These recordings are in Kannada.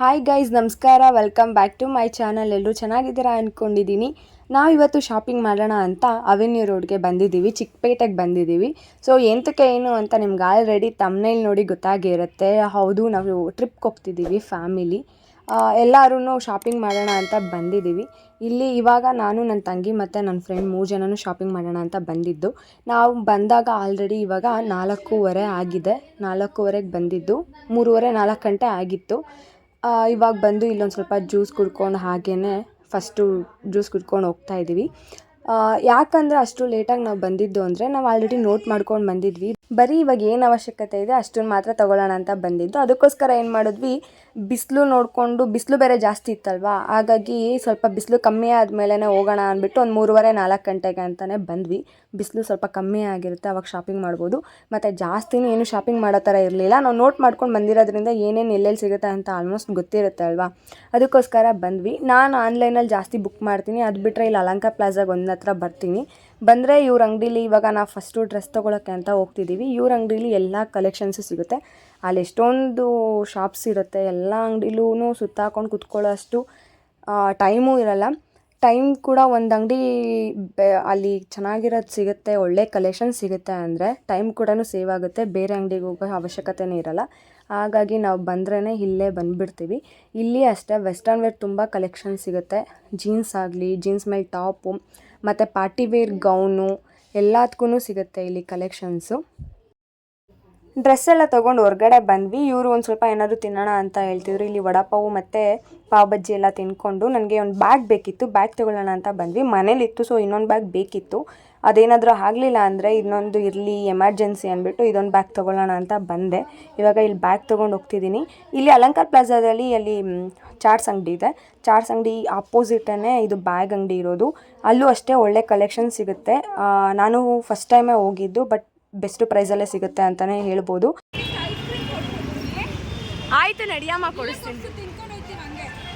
ಹಾಯ್ ಗೈಸ್ ನಮಸ್ಕಾರ. Welcome back to my channel ಎಲ್ಲರೂ ಚೆನ್ನಾಗಿದ್ದೀರಾ ಅಂದ್ಕೊಂಡಿದ್ದೀನಿ ನಾವು ಇವತ್ತು ಶಾಪಿಂಗ್ ಮಾಡೋಣ ಅಂತ ಅವೆನ್ಯೂ ರೋಡ್ಗೆ ಬಂದಿದ್ದೀವಿ. ಚಿಕ್ಕಪೇಟೆಗೆ ಬಂದಿದ್ದೀವಿ. ಸೊ ಎಂತಕ್ಕೆ ಏನು ಅಂತ ನಿಮ್ಗೆ ಆಲ್ರೆಡಿ ತಮ್ಮನೇಲಿ ನೋಡಿ ಗೊತ್ತಾಗಿರುತ್ತೆ ಹೌದು, ನಾವು ಟ್ರಿಪ್ಗೆ ಹೋಗ್ತಿದ್ದೀವಿ ಫ್ಯಾಮಿಲಿ ಎಲ್ಲರೂ ಶಾಪಿಂಗ್ ಮಾಡೋಣ ಅಂತ ಬಂದಿದ್ದೀವಿ. ಇಲ್ಲಿ ಇವಾಗ ನಾನು ನನ್ನ ತಂಗಿ ಮತ್ತು ನನ್ನ ಫ್ರೆಂಡ್ ಮೂರು ಜನನೂ ಶಾಪಿಂಗ್ ಮಾಡೋಣ ಅಂತ ಬಂದಿದ್ದು. ನಾವು ಬಂದಾಗ ಆಲ್ರೆಡಿ ಇವಾಗ ನಾಲ್ಕೂವರೆ ಆಗಿದೆ. ನಾಲ್ಕೂವರೆಗೆ ಬಂದಿದ್ದು. ಮೂರುವರೆ, ನಾಲ್ಕು ಗಂಟೆ ಆಗಿತ್ತು. ಇವಾಗ ಬಂದು ಇಲ್ಲೊಂದು ಸ್ವಲ್ಪ ಜ್ಯೂಸ್ ಕುಡ್ಕೊಂಡು ಹಾಗೇ ಫಸ್ಟು ಜ್ಯೂಸ್ ಕುಡ್ಕೊಂಡು ಹೋಗ್ತಾ ಇದ್ದೀವಿ ಯಾಕಂದರೆ ಅಷ್ಟು ಲೇಟಾಗಿ ನಾವು ಬಂದಿದ್ದು ಅಂದರೆ ನಾವು ಆಲ್ರೆಡಿ ನೋಟ್ ಮಾಡ್ಕೊಂಡು ಬಂದಿದ್ವಿ. ಬರೀ ಇವಾಗ ಏನು ಅವಶ್ಯಕತೆ ಇದೆ ಅಷ್ಟನ್ನು ಮಾತ್ರ ತಗೊಳ್ಳೋಣ ಅಂತ ಬಂದಿದ್ದು. ಅದಕ್ಕೋಸ್ಕರ ಏನು ಮಾಡಿದ್ವಿ ಬಿಸಿಲು ನೋಡಿಕೊಂಡು ಬಿಸಿಲು ಬೇರೆ ಜಾಸ್ತಿ ಇತ್ತಲ್ವಾ? ಹಾಗಾಗಿ ಸ್ವಲ್ಪ ಬಿಸಿಲು ಕಮ್ಮಿ ಆದಮೇಲೆ ಹೋಗೋಣ ಅಂದ್ಬಿಟ್ಟು ಒಂದು ಮೂರುವರೆ, ನಾಲ್ಕು ಗಂಟೆಗೆ ಅಂತಲೇ ಬಂದ್ವಿ. ಬಿಸಿಲು ಸ್ವಲ್ಪ ಕಮ್ಮಿ ಆಗಿರುತ್ತೆ, ಅವಾಗ ಶಾಪಿಂಗ್ ಮಾಡ್ಬೋದು. ಮತ್ತು ಜಾಸ್ತಿನೂ ಏನು ಶಾಪಿಂಗ್ ಮಾಡೋ ಥರ ಇರಲಿಲ್ಲ. ನಾವು ನೋಟ್ ಮಾಡ್ಕೊಂಡು ಬಂದಿರೋದ್ರಿಂದ ಏನೇನು ಎಲ್ಲೆಲ್ಲಿ ಸಿಗುತ್ತೆ ಅಂತ ಆಲ್ಮೋಸ್ಟ್ ಗೊತ್ತಿರುತ್ತೆ ಅಲ್ವಾ? ಅದಕ್ಕೋಸ್ಕರ ಬಂದ್ವಿ. ನಾನು ಆನ್ಲೈನಲ್ಲಿ ಜಾಸ್ತಿ ಬುಕ್ ಮಾಡ್ತೀನಿ. ಅದು ಬಿಟ್ಟರೆ ಇಲ್ಲಿ ಅಲಂಕ ಪ್ಲಾಜಾಗೆ ಒಂದು ಬರ್ತೀನಿ. ಬಂದರೆ ಇವ್ರ ಅಂಗಡೀಲಿ ಇವಾಗ ನಾವು ಫಸ್ಟು ಡ್ರೆಸ್ ತೊಗೊಳಕ್ಕೆ ಅಂತ ಹೋಗ್ತಿದ್ದೀವಿ ಇವ್ರ ಅಂಗಡೀಲಿ ಎಲ್ಲ ಕಲೆಕ್ಷನ್ಸು ಸಿಗುತ್ತೆ. ಅಲ್ಲಿ ಎಷ್ಟೊಂದು ಶಾಪ್ಸ್ ಇರುತ್ತೆ. ಎಲ್ಲ ಅಂಗಡಿಲೂ ಸುತ್ತಾಕೊಂಡು ಕುತ್ಕೊಳ್ಳೋ ಅಷ್ಟು ಟೈಮೂ ಇರಲ್ಲ. ಟೈಮ್ ಕೂಡ ಒಂದು ಅಂಗಡಿ ಅಲ್ಲಿ ಚೆನ್ನಾಗಿರೋದು ಸಿಗುತ್ತೆ, ಒಳ್ಳೆ ಕಲೆಕ್ಷನ್ ಸಿಗುತ್ತೆ ಅಂದರೆ ಟೈಮ್ ಕೂಡ ಸೇವ್ ಆಗುತ್ತೆ. ಬೇರೆ ಅಂಗಡಿಗೆ ಹೋಗೋ ಅವಶ್ಯಕತೆನೇ ಇರಲ್ಲ. ಹಾಗಾಗಿ ನಾವು ಬಂದ್ರೇ ಇಲ್ಲೇ ಬಂದುಬಿಡ್ತೀವಿ. ಇಲ್ಲಿ ಅಷ್ಟೇ ವೆಸ್ಟರ್ನ್ ವೇರ್ ತುಂಬ ಕಲೆಕ್ಷನ್ ಸಿಗುತ್ತೆ. ಜೀನ್ಸ್ ಆಗಲಿ ಜೀನ್ಸ್ ಮೇಲೆ ಟಾಪು ಮತ್ತು ಪಾರ್ಟಿ ವೇರ್ ಗೌನು ಎಲ್ಲದಕ್ಕೂ ಸಿಗುತ್ತೆ ಇಲ್ಲಿ ಕಲೆಕ್ಷನ್ಸು ಡ್ರೆಸ್ ಎಲ್ಲ ತೊಗೊಂಡು ಹೊರಗಡೆ ಬಂದ್ವಿ. ಇವರು ಒಂದು ಸ್ವಲ್ಪ ಏನಾದರೂ ತಿನ್ನೋಣ ಅಂತ ಹೇಳ್ತಿದ್ರು. ಇಲ್ಲಿ ವಡಾಪಾವು ಮತ್ತು ಪಾವ್ ಬಜ್ಜಿ ಎಲ್ಲ ತಿನ್ಕೊಂಡು ನನಗೆ ಒಂದು ಬ್ಯಾಗ್ ಬೇಕಿತ್ತು. ಬ್ಯಾಗ್ ತೊಗೊಳ್ಳೋಣ ಅಂತ ಬಂದ್ವಿ. ಮನೇಲಿತ್ತು ಸೊ ಇನ್ನೊಂದು ಬ್ಯಾಗ್ ಬೇಕಿತ್ತು. ಅದೇನಾದರೂ ಆಗಲಿಲ್ಲ ಅಂದರೆ ಇನ್ನೊಂದು ಇರಲಿ ಎಮರ್ಜೆನ್ಸಿ ಅಂದ್ಬಿಟ್ಟು ಇದೊಂದು ಬ್ಯಾಗ್ ತೊಗೊಳ್ಳೋಣ ಅಂತ ಬಂದೆ. ಇವಾಗ ಇಲ್ಲಿ ಬ್ಯಾಗ್ ತೊಗೊಂಡು ಹೋಗ್ತಿದ್ದೀನಿ ಇಲ್ಲಿ ಅಲಂಕಾರ್ ಪ್ಲಾಜಾದಲ್ಲಿ ಅಲ್ಲಿ ಚಾಟ್ಸ್ ಅಂಗಡಿ ಇದೆ. ಚಾಟ್ಸ್ ಅಂಗಡಿ ಆಪೋಸಿಟೇ ಇದು ಬ್ಯಾಗ್ ಅಂಗಡಿ ಇರೋದು. ಅಲ್ಲೂ ಅಷ್ಟೇ ಒಳ್ಳೆ ಕಲೆಕ್ಷನ್ ಸಿಗುತ್ತೆ. ನಾನು ಫಸ್ಟ್ ಟೈಮೇ ಹೋಗಿದ್ದು ಬಟ್ ಬೆಸ್ಟ್ ಪ್ರೈಸಲ್ಲೇ ಸಿಗುತ್ತೆ ಅಂತಲೇ ಹೇಳ್ಬೋದು. ಆಯ್ತು ನಡಿಯಮ್ಮ ಕೊಡಿಸ್ತೀನಿ.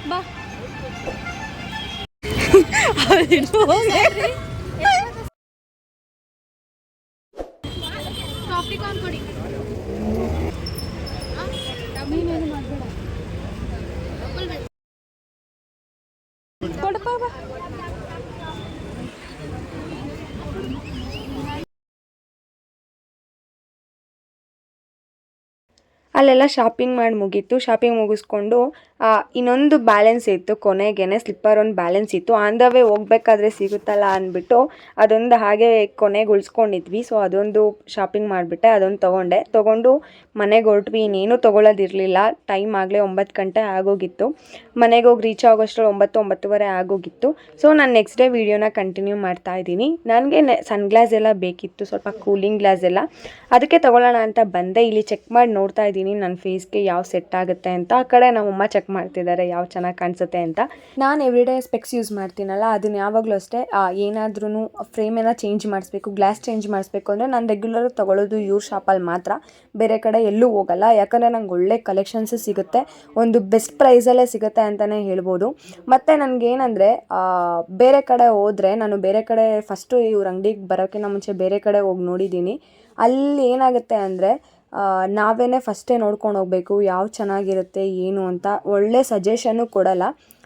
ಬಾ. ಕೊಡಪ್ಪ ಅಲ್ಲೆಲ್ಲ ಶಾಪಿಂಗ್ ಮಾಡಿ ಮುಗೀತು. ಶಾಪಿಂಗ್ ಮುಗಿಸ್ಕೊಂಡು ಇನ್ನೊಂದು ಬ್ಯಾಲೆನ್ಸ್ ಇತ್ತು. ಕೊನೆಗೇನೆ ಸ್ಲಿಪ್ಪರ್ ಒಂದು ಬ್ಯಾಲೆನ್ಸ್ ಇತ್ತು. ಆನ್ ದ ಹೋಗ್ಬೇಕಾದ್ರೆ ಸಿಗುತ್ತಲ್ಲ ಅಂದ್ಬಿಟ್ಟು ಅದೊಂದು ಹಾಗೆ ಕೊನೆಗೆ ಉಳಿಸ್ಕೊಂಡಿದ್ವಿ. ಸೊ ಅದೊಂದು ಶಾಪಿಂಗ್ ಮಾಡಿಬಿಟ್ಟೆ. ಅದೊಂದು ತೊಗೊಂಡೆ. ತೊಗೊಂಡು ಮನೆಗೆ ಹೊರಟ್ವಿ. ಇನ್ನೇನು ತೊಗೊಳ್ಳೋದಿರಲಿಲ್ಲ ಟೈಮ್ ಆಗಲೇ ಒಂಬತ್ತು ಗಂಟೆ ಆಗೋಗಿತ್ತು. ಮನೆಗೆ ಹೋಗಿ ರೀಚ್ ಆಗೋಷ್ಟರಲ್ಲಿ ಒಂಬತ್ತು, ಒಂಬತ್ತುವರೆ ಆಗೋಗಿತ್ತು. ಸೊ ನಾನು ನೆಕ್ಸ್ಟ್ ಡೇ ವೀಡಿಯೋನ ಕಂಟಿನ್ಯೂ ಮಾಡ್ತಾ ಇದ್ದೀನಿ. ನನಗೆ ಸನ್ ಗ್ಲಾಸ್ ಎಲ್ಲ ಬೇಕಿತ್ತು. ಸ್ವಲ್ಪ ಕೂಲಿಂಗ್ ಗ್ಲಾಸ್ ಎಲ್ಲ. ಅದಕ್ಕೆ ತೊಗೊಳ್ಳೋಣ ಅಂತ ಬಂದೆ. ಇಲ್ಲಿ ಚೆಕ್ ಮಾಡಿ ನೋಡ್ತಾ ಇದ್ದೀನಿ. ನನ್ನ ಫೇಸ್ಗೆ ಯಾವ ಸೆಟ್ ಆಗುತ್ತೆ ಅಂತ. ಆ ಕಡೆ ನಮ್ಮಮ್ಮ ಚೆಕ್ ಮಾಡ್ತಿದ್ದಾರೆ ಯಾವ ಚೆನ್ನಾಗಿ ಕಾಣಿಸುತ್ತೆ ಅಂತ. ನಾನು ಎವ್ರಿಡೇ ಸ್ಪೆಕ್ಸ್ ಯೂಸ್ ಮಾಡ್ತೀನಲ್ಲ ಅದನ್ನ ಯಾವಾಗಲೂ ಅಷ್ಟೇ ಏನಾದ್ರೂ ಫ್ರೇಮ್ ಎಲ್ಲ ಚೇಂಜ್ ಮಾಡಿಸ್ಬೇಕು ಗ್ಲಾಸ್ ಚೇಂಜ್ ಮಾಡಿಸ್ಬೇಕು ಅಂದರೆ ನಾನು ರೆಗ್ಯುಲರ್ ತೊಗೊಳ್ಳೋದು ಇವ್ರ ಶಾಪಲ್ಲಿ ಮಾತ್ರ. ಬೇರೆ ಕಡೆ ಎಲ್ಲೂ ಹೋಗಲ್ಲ, ಯಾಕಂದರೆ ನಂಗೆ ಒಳ್ಳೆ ಕಲೆಕ್ಷನ್ಸ್ ಸಿಗುತ್ತೆ, ಒಂದು ಬೆಸ್ಟ್ ಪ್ರೈಸಲ್ಲೇ ಸಿಗುತ್ತೆ ಅಂತಲೇ ಹೇಳ್ಬೋದು. ಮತ್ತು ನನಗೇನಂದರೆ ಬೇರೆ ಕಡೆ ಹೋದರೆ, ನಾನು ಬೇರೆ ಕಡೆ ಫಸ್ಟು ಇವ್ರ ಅಂಗಡಿಗೆ ಬರೋಕ್ಕಿಂತ ಮುಂಚೆ ಬೇರೆ ಕಡೆ ಹೋಗಿ ನೋಡಿದ್ದೀನಿ ಅಲ್ಲಿ ಏನಾಗುತ್ತೆ ಅಂದರೆ ನಾವೇ ಫಸ್ಟೇ ನೋಡ್ಕೊಂಡು ಹೋಗಬೇಕು ಯಾವ್ದು ಚೆನ್ನಾಗಿರುತ್ತೆ, ಏನು ಅಂತ ಒಳ್ಳೆ ಸಜೆಷನ್ನು ಕೊಡಲ್ಲ.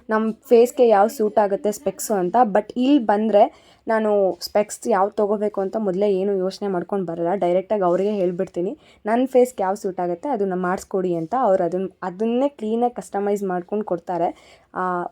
ನಮ್ಮ ಫೇಸ್ಗೆ ಯಾವ ಸೂಟ್ ಆಗುತ್ತೆ ಸ್ಪೆಕ್ಸು ಅಂತ ಬಟ್ ಇಲ್ಲಿ ಬಂದರೆ ನಾನು ಸ್ಪೆಕ್ಸ್ ಯಾವ್ದು ತೊಗೋಬೇಕು ಅಂತ ಮೊದಲೇ ಏನು ಯೋಚನೆ ಮಾಡ್ಕೊಂಡು ಬರಲ್ಲ. ಡೈರೆಕ್ಟಾಗಿ ಅವರಿಗೆ ಹೇಳ್ಬಿಡ್ತೀನಿ. ನನ್ನ ಫೇಸ್ಗೆ ಯಾವ ಸೂಟ್ ಆಗುತ್ತೆ ಅದನ್ನು ಮಾಡಿಸ್ಕೊಡಿ ಅಂತ ಅವ್ರು ಅದನ್ನ ಅದನ್ನೇ ಕ್ಲೀನಾಗಿ ಕಸ್ಟಮೈಸ್ ಮಾಡ್ಕೊಂಡು ಕೊಡ್ತಾರೆ.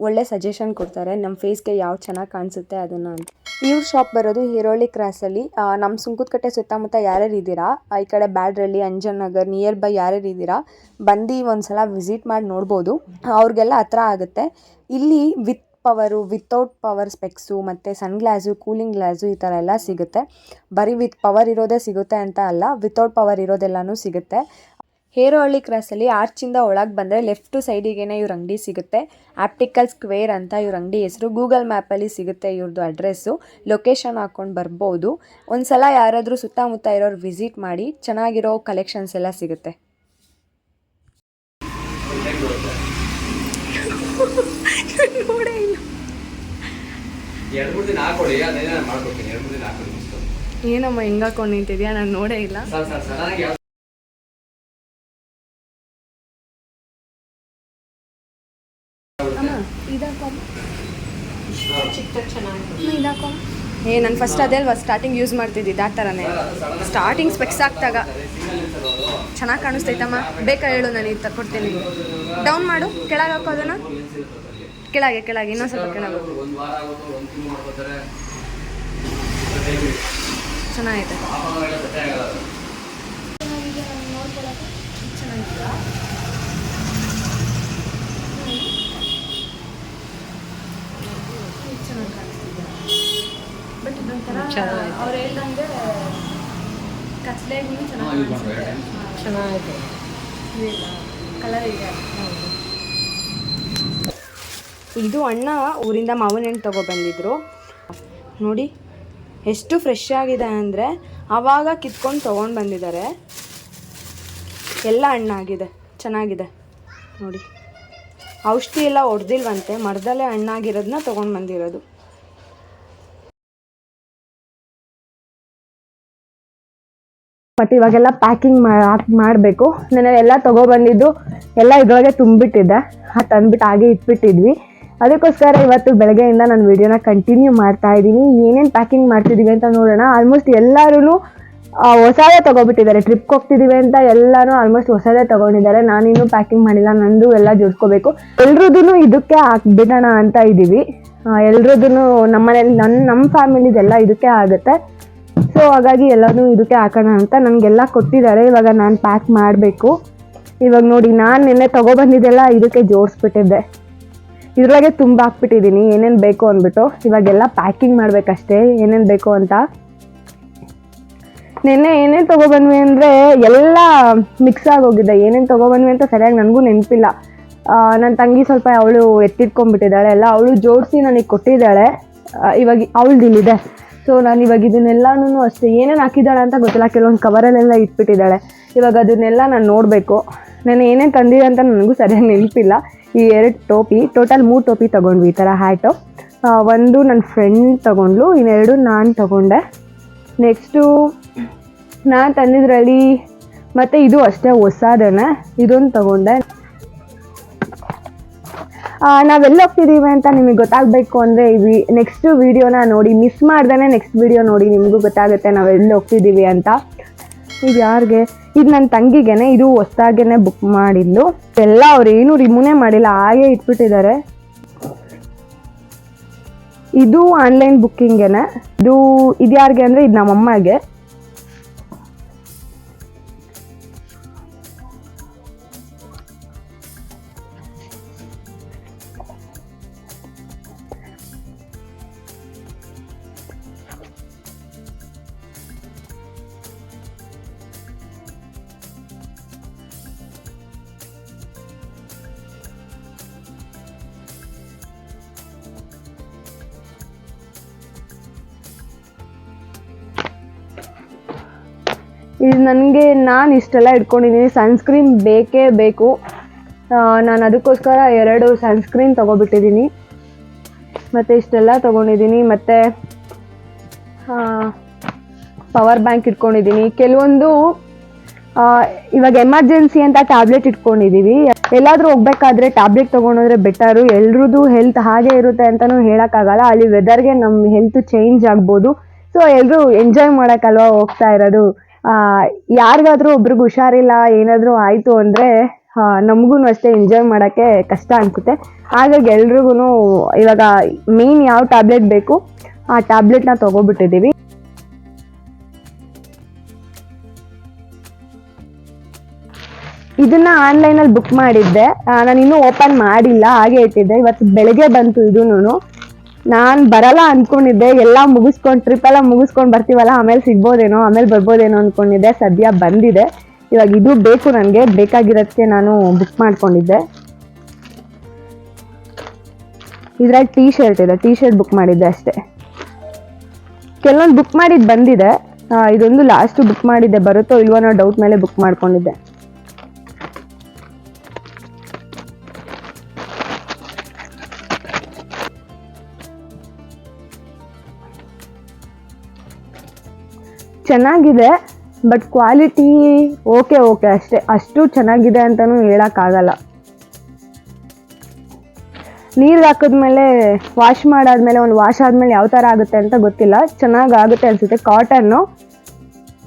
ಒಳ್ಳೆ ಸಜೆಷನ್ ಕೊಡ್ತಾರೆ. ನಮ್ಮ ಫೇಸ್ಗೆ ಯಾವ್ದು ಚೆನ್ನಾಗಿ ಕಾಣಿಸುತ್ತೆ ಅದನ್ನು ಅಂತ. ಇವ್ರ ಶಾಪ್ ಬರೋದು ಹೀರೋಳಿ ಕ್ರಾಸಲ್ಲಿ ನಮ್ಮ ಸುಂಕದಕಟ್ಟೆ ಸುತ್ತಮುತ್ತ ಯಾರ್ಯಾರು ಇದ್ದೀರಾ? ಈ ಕಡೆ ಬ್ಯಾಡ್ರಲ್ಲಿ ಅಂಜನ್ ನಗರ್ ನಿಯರ್ ಬೈ ಯಾರ್ಯಾರು ಇದ್ದೀರಾ? ಬಂದು ಒಂದು ಸಲ ವಿಸಿಟ್ ಮಾಡಿ ನೋಡ್ಬೋದು. ಅವ್ರಿಗೆಲ್ಲ ಹತ್ರ ಆಗುತ್ತೆ. ಇಲ್ಲಿ with power without power specs ಮತ್ತು ಸನ್ ಗ್ಲಾಸು ಕೂಲಿಂಗ್ ಗ್ಲಾಸು ಈ ಥರ ಎಲ್ಲ ಸಿಗುತ್ತೆ. ಬರೀ ವಿತ್ ಪವರ್ ಇರೋದೇ ಸಿಗುತ್ತೆ ಅಂತ ಅಲ್ಲ ವಿತೌಟ್ ಪವರ್ ಇರೋದೆಲ್ಲನೂ ಸಿಗುತ್ತೆ. ಹೇರೋಹಳ್ಳಿ ಕ್ರಾಸಲ್ಲಿ ಆರ್ಚಿಂದ ಒಳಗೆ ಬಂದರೆ ಲೆಫ್ಟು ಸೈಡಿಗೇನೆ ಇವ್ರ ಅಂಗಡಿ ಸಿಗುತ್ತೆ. ಆಪ್ಟಿಕಲ್ ಸ್ಕ್ವೇರ್ ಅಂತ ಇವ್ರ ಅಂಗಡಿ ಹೆಸರು. ಗೂಗಲ್ ಮ್ಯಾಪಲ್ಲಿ ಸಿಗುತ್ತೆ ಇವ್ರದ್ದು ಅಡ್ರೆಸ್ಸು ಲೊಕೇಶನ್ ಹಾಕ್ಕೊಂಡು ಬರ್ಬೋದು. ಒಂದು ಸಲ ಯಾರಾದರೂ ಸುತ್ತಮುತ್ತ ಇರೋರು ವಿಸಿಟ್ ಮಾಡಿ, ಚೆನ್ನಾಗಿರೋ ಕಲೆಕ್ಷನ್ಸ್ ಎಲ್ಲ ಸಿಗುತ್ತೆ. ಎರಡು ಮೂರು ದಿನ ಹಾಕೊಳ್ಳಿ ಅದನ್ನ ನಾನು ಮಾಡ್ಕೊಡ್ತೀನಿ. ಎರಡು ಮೂರು ದಿನ ಹಾಕೊಳ್ಳಿ ಮಸ್ತು ಏನಮ್ಮ ಹೆಂಗಾಕೊಂಡು ನಿಂತಿದ್ಯಾ? ನಾನು ನೋಡೇ ಇಲ್ಲ. ಸರ್ ಸರ್ ಯಾವ ಏ ನಾನು ಫಸ್ಟ್ ಅದೇ ಅಲ್ವಾ? ಸ್ಟಾರ್ಟಿಂಗ್ ಯೂಸ್ ಮಾಡ್ತಿದ್ದಿದ್ದು ಆ ಥರನೇ ಸ್ಟಾರ್ಟಿಂಗ್ ಸ್ಪೆಕ್ಸ್ ಹಾಕ್ದಾಗ ಚೆನ್ನಾಗಿ ಕಾಣಿಸ್ತೈತಮ್ಮ. ಬೇಕಾ ಹೇಳು ನಾನು ಇದು ತಗೊಡ್ತೀನಿ ಡೌನ್ ಮಾಡು. ಕೆಳಗೆ ಹಾಕೋ ಅದನ್ನ. ಕೆಳಗೆ ಕೆಳಗೆ ಇನ್ನೊಂದು ಸ್ವಲ್ಪ ಕೆಳಗೆ. ಚೆನ್ನಾಗಿದೆ ಚೆನ್ನಾಗೈತೆ. ಅದು. ಬಟ್ ಇದೊಂಥರ. ಅವ್ರು ಹೇಳ್ದಂಗೆ ಕತ್ಲೆಗೂ ಹಾ, ಚೆನ್ನಾಗಿ. ಚೆನ್ನಾಗಿದೆ ಕಲರ್ ಇದೆ. ಇದು ಅಣ್ಣ ಊರಿಂದ ಮಾವಿನ ಹಣ್ಣು ತೊಗೊಬಂದಿದ್ರು ನೋಡಿ, ಎಷ್ಟು ಫ್ರೆಶ್ ಆಗಿದೆ ಅಂದರೆ ಆವಾಗ ಕಿತ್ಕೊಂಡು ತೊಗೊಂಡು ಬಂದಿದ್ದಾರೆ. ಎಲ್ಲ ಹಣ್ಣಾಗಿದೆ ಚೆನ್ನಾಗಿದೆ. ನೋಡಿ, ಔಷಧಿ ಎಲ್ಲ ಹೊಡೆದಿಲ್ವಂತೆ, ಮರದಲ್ಲೇ ಹಣ್ಣಾಗಿರೋದನ್ನ ತೊಗೊಂಡು ಬಂದಿರೋದು. ಮತ್ತು ಇವಾಗೆಲ್ಲ ಪ್ಯಾಕಿಂಗ್ ಮಾಡಬೇಕು. ನಾನು ಎಲ್ಲ ತೊಗೊಬಂದಿದ್ದು ಎಲ್ಲ ಇದರೊಳಗೆ ತುಂಬಿಟ್ಟಿದ್ದೆ. ಆ ತಂದ್ಬಿಟ್ಟು ಹಾಗೆ ಇಟ್ಬಿಟ್ಟಿದ್ವಿ. ಅದಕ್ಕೋಸ್ಕರ ಇವತ್ತು ಬೆಳಗ್ಗೆಯಿಂದ ನಾನು ವಿಡಿಯೋನ ಕಂಟಿನ್ಯೂ ಮಾಡ್ತಾ ಇದ್ದೀನಿ. ಏನೇನು ಪ್ಯಾಕಿಂಗ್ ಮಾಡ್ತಿದ್ದೀವಿ ಅಂತ ನೋಡೋಣ. ಆಲ್ಮೋಸ್ಟ್ ಎಲ್ಲರೂ ಹೊಸದೇ ತೊಗೊಬಿಟ್ಟಿದ್ದಾರೆ. ಟ್ರಿಪ್ಗೆ ಹೋಗ್ತಿದ್ದೀವಿ ಅಂತ ಎಲ್ಲರೂ ಆಲ್ಮೋಸ್ಟ್ ಹೊಸದೇ ತೊಗೊಂಡಿದ್ದಾರೆ. ನಾನಿನ್ನೂ ಪ್ಯಾಕಿಂಗ್ ಮಾಡಿಲ್ಲ, ನಂದು ಎಲ್ಲ ಜೋಡಿಸ್ಕೋಬೇಕು. ಎಲ್ರದ್ದು ಇದಕ್ಕೆ ಹಾಕ್ಬಿಡೋಣ ಅಂತ ಇದ್ದೀವಿ ಎಲ್ರದ್ದು ನಮ್ಮ ಮನೇಲಿ ನನ್ನ ನಮ್ಮ ಫ್ಯಾಮಿಲಿದೆಲ್ಲ ಇದಕ್ಕೆ ಆಗುತ್ತೆ. ಸೊ ಹಾಗಾಗಿ ಎಲ್ಲನೂ ಇದಕ್ಕೆ ಹಾಕೋಣ ಅಂತ ನನಗೆಲ್ಲ ಕೊಟ್ಟಿದ್ದಾರೆ. ಇವಾಗ ನಾನು ಪ್ಯಾಕ್ ಮಾಡಬೇಕು. ಇವಾಗ ನೋಡಿ, ನಾನು ನಿನ್ನೆ ತೊಗೊಬಂದಿದ್ದೆಲ್ಲ ಇದಕ್ಕೆ ಜೋಡಿಸ್ಬಿಟ್ಟಿದ್ದೆ. ಇದ್ರೊಳಗೆ ತುಂಬ ಹಾಕ್ಬಿಟ್ಟಿದ್ದೀನಿ ಏನೇನು ಬೇಕು ಅಂದ್ಬಿಟ್ಟು ಇವಾಗೆಲ್ಲ ಪ್ಯಾಕಿಂಗ್ ಮಾಡಬೇಕಷ್ಟೇ. ಏನೇನು ಬೇಕು ಅಂತ. ನಿನ್ನೆ ಏನೇನು ತೊಗೊಬಂದ್ವಿ ಅಂದರೆ ಎಲ್ಲ ಮಿಕ್ಸ್ ಆಗೋಗಿದೆ. ಏನೇನು ತೊಗೊಬಂದ್ವಿ ಅಂತ ಸರಿಯಾಗಿ ನನಗೂ ನೆನಪಿಲ್ಲ. ನನ್ನ ತಂಗಿ ಸ್ವಲ್ಪ ಅವಳು ಎತ್ತಿಟ್ಕೊಂಡ್ಬಿಟ್ಟಿದ್ದಾಳೆ. ಎಲ್ಲ ಅವಳು ಜೋಡಿಸಿ ನನಗೆ ಕೊಟ್ಟಿದ್ದಾಳೆ. ಇವಾಗ ಅವಳ್ದು ಇಲ್ಲಿದೆ ಸೊ ನಾನು ಇವಾಗ ಇದನ್ನೆಲ್ಲನೂ ಅಷ್ಟೇ. ಏನೇನು ಹಾಕಿದ್ದಾಳೆ ಅಂತ ಗೊತ್ತಿಲ್ಲ. ಕೆಲವೊಂದು ಕವರಲ್ಲೆಲ್ಲ ಇಟ್ಬಿಟ್ಟಿದ್ದಾಳೆ. ಇವಾಗ ಅದನ್ನೆಲ್ಲ ನಾನು ನೋಡಬೇಕು. ನಾನು ಏನೇನು ತಂದಿದೆ ಅಂತ ನನಗೂ ಸರಿಯಾಗಿ ನೆನಪಿಲ್ಲ. ಈ ಎರಡು ಟೋಪಿ ಟೋಟಲ್ ಮೂರು ಟೋಪಿ ತೊಗೊಂಡ್ವಿ ಈ ಥರ ಹ್ಯಾಟು ಒಂದು ನನ್ನ ಫ್ರೆಂಡ್ ತೊಗೊಂಡ್ಲು, ಇನ್ನೆರಡು ನಾನು ತೊಗೊಂಡೆ. ನೆಕ್ಸ್ಟು ನಾನು ತಂದಿದ್ರಲ್ಲಿ ಮತ್ತು ಇದು ಅಷ್ಟೇ ಹೊಸದನೆ, ಇದೊಂದು ತೊಗೊಂಡೆ. ನಾವೆಲ್ಲ ಹೋಗ್ತಿದ್ದೀವಿ ಅಂತ ನಿಮಗೆ ಗೊತ್ತಾಗಬೇಕು ಅಂದರೆ ಈ ನೆಕ್ಸ್ಟ್ ವೀಡಿಯೋನ ನೋಡಿ ಮಿಸ್ ಮಾಡ್ದೇ ನೆಕ್ಸ್ಟ್ ವೀಡಿಯೋ ನೋಡಿ ನಿಮಗೂ ಗೊತ್ತಾಗುತ್ತೆ ನಾವು ಎಲ್ಲಿ ಹೋಗ್ತಿದ್ದೀವಿ ಅಂತ. ಈಗ ಯಾರಿಗೆ ಇದು ನನ್ನ ತಂಗಿಗೆನೆ, ಇದು ಹೊಸ್ದಾಗೇನೆ ಬುಕ್ ಮಾಡಿದ್ಲು ಎಲ್ಲ ಅವ್ರು ಏನು ರಿಮೂನೇ ಮಾಡಿಲ್ಲ, ಹಾಗೆ ಇಟ್ಬಿಟ್ಟಿದ್ದಾರೆ. ಇದು ಆನ್ಲೈನ್ ಬುಕ್ಕಿಂಗೇನೆ ಇದು ಇದು ಯಾರಿಗೆ ಅಂದರೆ ಇದು ನಮ್ಮಮ್ಮಗೆ. ಇದು ನನಗೆ ನಾನು ಇಷ್ಟೆಲ್ಲ ಇಟ್ಕೊಂಡಿದ್ದೀನಿ ಸನ್ಸ್ಕ್ರೀನ್ ಬೇಕೇ ಬೇಕು. ನಾನು ಅದಕ್ಕೋಸ್ಕರ ಎರಡು ಸನ್ಸ್ಕ್ರೀನ್ ತೊಗೊಬಿಟ್ಟಿದ್ದೀನಿ ಮತ್ತು ಇಷ್ಟೆಲ್ಲ ತೊಗೊಂಡಿದ್ದೀನಿ ಮತ್ತು ಪವರ್ ಬ್ಯಾಂಕ್ ಇಟ್ಕೊಂಡಿದ್ದೀನಿ ಕೆಲವೊಂದು ಇವಾಗ ಎಮರ್ಜೆನ್ಸಿ ಅಂತ ಟ್ಯಾಬ್ಲೆಟ್ ಇಟ್ಕೊಂಡಿದ್ದೀವಿ ಎಲ್ಲಾದರೂ ಹೋಗ್ಬೇಕಾದ್ರೆ ಟ್ಯಾಬ್ಲೆಟ್ ತೊಗೊಂಡೋದ್ರೆ ಬೆಟರು ಎಲ್ರದ್ದು ಹೆಲ್ತ್ ಹಾಗೆ ಇರುತ್ತೆ ಅಂತಲೂ ಹೇಳೋಕ್ಕಾಗಲ್ಲ. ಅಲ್ಲಿ ವೆದರ್ಗೆ ನಮ್ಮ ಹೆಲ್ತ್ ಚೇಂಜ್ ಆಗ್ಬೋದು. ಸೊ ಎಲ್ಲರೂ ಎಂಜಾಯ್ ಮಾಡೋಕ್ಕಲ್ವ ಹೋಗ್ತಾ ಇರೋದು? ಯಾರಿಗಾದ್ರೂ ಒಬ್ರಿಗೆ ಹುಷಾರಿಲ್ಲ, ಏನಾದರೂ ಆಯಿತು ಅಂದರೆ ನಮಗೂ ಅಷ್ಟೇ ಎಂಜಾಯ್ ಮಾಡೋಕ್ಕೆ ಕಷ್ಟ ಅನ್ಕುತ್ತೆ ಹಾಗಾಗಿ ಎಲ್ರಿಗೂ ಇವಾಗ ಮೇನ್ ಯಾವ ಟ್ಯಾಬ್ಲೆಟ್ ಬೇಕು, ಆ ಟ್ಯಾಬ್ಲೆಟ್ನ ತೊಗೊಬಿಟ್ಟಿದ್ದೀವಿ ಇದನ್ನ ಆನ್ಲೈನಲ್ಲಿ ಬುಕ್ ಮಾಡಿದ್ದೆ. ನಾನು ಇನ್ನೂ ಓಪನ್ ಮಾಡಿಲ್ಲ, ಹಾಗೆ ಇಟ್ಟಿದ್ದೆ ಇವತ್ತು ಬೆಳಗ್ಗೆ ಬಂತು ಇದೂನು ನಾನು ಬರಲ್ಲ ಅಂದ್ಕೊಂಡಿದ್ದೆ ಎಲ್ಲ ಮುಗಿಸ್ಕೊಂಡು ಟ್ರಿಪ್ ಎಲ್ಲ ಮುಗಿಸ್ಕೊಂಡು ಬರ್ತೀವಲ್ಲ, ಆಮೇಲೆ ಸಿಗ್ಬೋದೇನೋ, ಆಮೇಲೆ ಬರ್ಬೋದೇನೋ ಅನ್ಕೊಂಡಿದ್ದೆ, ಸದ್ಯ ಬಂದಿದೆ. ಇವಾಗ ಇದು ಬೇಕು ನನಗೆ ಬೇಕಾಗಿರೋದಕ್ಕೆ ನಾನು ಬುಕ್ ಮಾಡ್ಕೊಂಡಿದ್ದೆ. ಇದ್ರಲ್ಲಿ ಟೀ ಶರ್ಟ್ ಇದೆ ಟೀ ಶರ್ಟ್ ಬುಕ್ ಮಾಡಿದ್ದೆ ಅಷ್ಟೇ. ಕೆಲವೊಂದು ಬುಕ್ ಮಾಡಿದ್ದು ಬಂದಿದೆ. ಇದೊಂದು ಲಾಸ್ಟು ಬುಕ್ ಮಾಡಿದ್ದೆ, ಬರುತ್ತೋ ಇಲ್ವೋ ಅನ್ನೋ ಡೌಟ್ ಮೇಲೆ ಬುಕ್ ಮಾಡ್ಕೊಂಡಿದ್ದೆ. ಚೆನ್ನಾಗಿದೆ ಬಟ್ ಕ್ವಾಲಿಟಿ ಓಕೆ ಓಕೆ ಅಷ್ಟೇ, ಅಷ್ಟು ಚೆನ್ನಾಗಿದೆ ಅಂತಲೂ ಹೇಳೋಕ್ಕಾಗಲ್ಲ. ನೀರು ಹಾಕಿದ್ಮೇಲೆ ವಾಶ್ ಮಾಡಾದ್ಮೇಲೆ, ಒಂದು ವಾಶ್ ಆದಮೇಲೆ ಯಾವ ಥರ ಆಗುತ್ತೆ ಅಂತ ಗೊತ್ತಿಲ್ಲ. ಚೆನ್ನಾಗಿ ಆಗುತ್ತೆ ಅನಿಸುತ್ತೆ ಕಾಟನ್ನು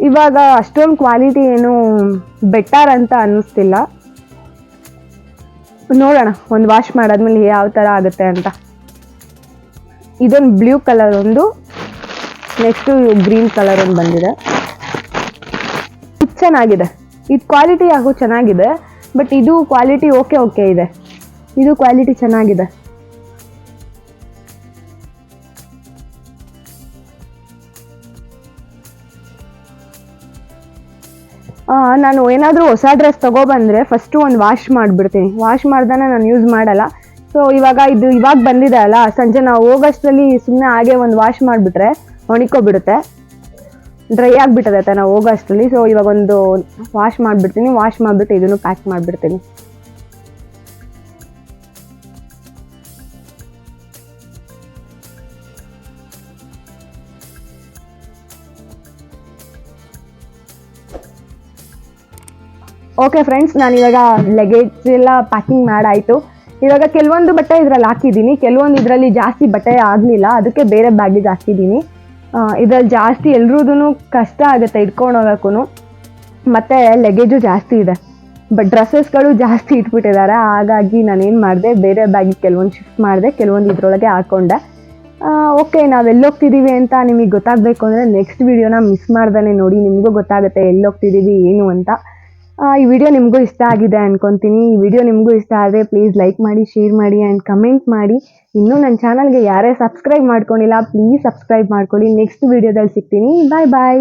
ಇವಾಗ ಅಷ್ಟೊಂದು ಕ್ವಾಲಿಟಿ ಏನು ಬೆಟರ್ ಅಂತ ಅನ್ನಿಸ್ತಿಲ್ಲ. ನೋಡೋಣ, ಒಂದು ವಾಶ್ ಮಾಡಾದ್ಮೇಲೆ ಯಾವ ಥರ ಆಗುತ್ತೆ ಅಂತ. ಇದೊಂದು ಬ್ಲೂ ಕಲರ್ ಒಂದು. ನೆಕ್ಸ್ಟು ಗ್ರೀನ್ ಕಲರ್ ಒಂದು ಬಂದಿದೆ. ಇದು ಚೆನ್ನಾಗಿದೆ. ಇದು ಕ್ವಾಲಿಟಿ ಆಗೋ ಚೆನ್ನಾಗಿದೆ, ಬಟ್ ಇದು ಕ್ವಾಲಿಟಿ ಓಕೆ ಓಕೆ ಇದೆ. ಇದು ಕ್ವಾಲಿಟಿ ಚೆನ್ನಾಗಿದೆ. ನಾನು ಏನಾದರೂ ಹೊಸ ಡ್ರೆಸ್ ತೊಗೊಬಂದರೆ ಫಸ್ಟು ಒಂದು ವಾಶ್ ಮಾಡಿಬಿಡ್ತೀನಿ. ವಾಶ್ ಮಾಡ್ದಾನೆ ನಾನು ಯೂಸ್ ಮಾಡಲ್ಲ. ಸೊ ಇವಾಗ ಇದು ಇವಾಗ ಬಂದಿದೆ ಅಲ್ಲ, ಸಂಜೆ ನಾವು ಹೋಗೋಷ್ಟರಲ್ಲಿ ಸುಮ್ಮನೆ ಹಾಗೆ ಒಂದು ವಾಶ್ ಮಾಡಿಬಿಟ್ರೆ ಒಣಕೋಬಿಡುತ್ತೆ. ಡ್ರೈ ಆಗಿಬಿಟ್ಟದೆ ನಾವು ಹೋಗೋ ಅಷ್ಟರಲ್ಲಿ ಸೊ ಇವಾಗ ಒಂದು ವಾಶ್ ಮಾಡಿಬಿಡ್ತೀನಿ. ವಾಶ್ ಮಾಡಿಬಿಟ್ಟು ಇದನ್ನು ಪ್ಯಾಕ್ ಮಾಡಿಬಿಡ್ತೀನಿ. ಓಕೆ ಫ್ರೆಂಡ್ಸ್ ನಾನು ಇವಾಗ ಲಗೇಜ್ ಎಲ್ಲ ಪ್ಯಾಕಿಂಗ್ ಮಾಡಾಯಿತು. ಇವಾಗ ಕೆಲವೊಂದು ಬಟ್ಟೆ ಇದರಲ್ಲಿ ಹಾಕಿದ್ದೀನಿ. ಕೆಲವೊಂದು ಇದರಲ್ಲಿ ಜಾಸ್ತಿ ಬಟ್ಟೆ ಆಗಲಿಲ್ಲ. ಅದಕ್ಕೆ ಬೇರೆ ಬ್ಯಾಗಿಗೆ ಹಾಕಿದ್ದೀನಿ ಇದರಲ್ಲಿ ಜಾಸ್ತಿ ಎಲ್ರೂದೂ ಕಷ್ಟ ಆಗುತ್ತೆ ಇಟ್ಕೊಂಡು ಹೋಗೋಕ್ಕೂ ಮತ್ತು ಲಗೇಜು ಜಾಸ್ತಿ ಇದೆ. ಬಟ್ ಡ್ರೆಸ್ಸಸ್ಗಳು ಜಾಸ್ತಿ ಇಟ್ಬಿಟ್ಟಿದ್ದಾರೆ. ಹಾಗಾಗಿ ನಾನೇನು ಮಾಡಿದೆ, ಬೇರೆ ಬ್ಯಾಗಿಗೆ ಕೆಲವೊಂದು ಶಿಫ್ಟ್ ಮಾಡಿದೆ, ಕೆಲವೊಂದು ಇದರೊಳಗೆ ಹಾಕ್ಕೊಂಡೆ ಓಕೆ ನಾವು ಅಂತ ನಿಮಗೆ ಗೊತ್ತಾಗಬೇಕು ಅಂದರೆ ನೆಕ್ಸ್ಟ್ ವಿಡಿಯೋನ ಮಿಸ್ ಮಾಡ್ದೇ ನೋಡಿ, ನಿಮಗೂ ಗೊತ್ತಾಗುತ್ತೆ ಎಲ್ಲೋಗ್ತಿದ್ದೀವಿ ಏನು ಅಂತ. ಈ ವಿಡಿಯೋ ನಿಮಗೂ ಇಷ್ಟ ಆಗಿದೆ ಅನ್ಕೊತೀನಿ. ಈ ವಿಡಿಯೋ ನಿಮಗೂ ಇಷ್ಟ ಆದರೆ ಪ್ಲೀಸ್ ಲೈಕ್ ಮಾಡಿ ಶೇರ್ ಮಾಡಿ ಆ್ಯಂಡ್ ಕಮೆಂಟ್ ಮಾಡಿ. ಇನ್ನೂ ನನ್ನ ಚಾನಲ್ಗೆ ಯಾರೇ ಸಬ್ಸ್ಕ್ರೈಬ್ ಮಾಡ್ಕೊಂಡಿಲ್ಲ ಪ್ಲೀಸ್ ಸಬ್ಸ್ಕ್ರೈಬ್ ಮಾಡ್ಕೊಳ್ಳಿ. ನೆಕ್ಸ್ಟ್ ವಿಡಿಯೋದಲ್ಲಿ ಸಿಗ್ತೀನಿ. ಬಾಯ್ ಬಾಯ್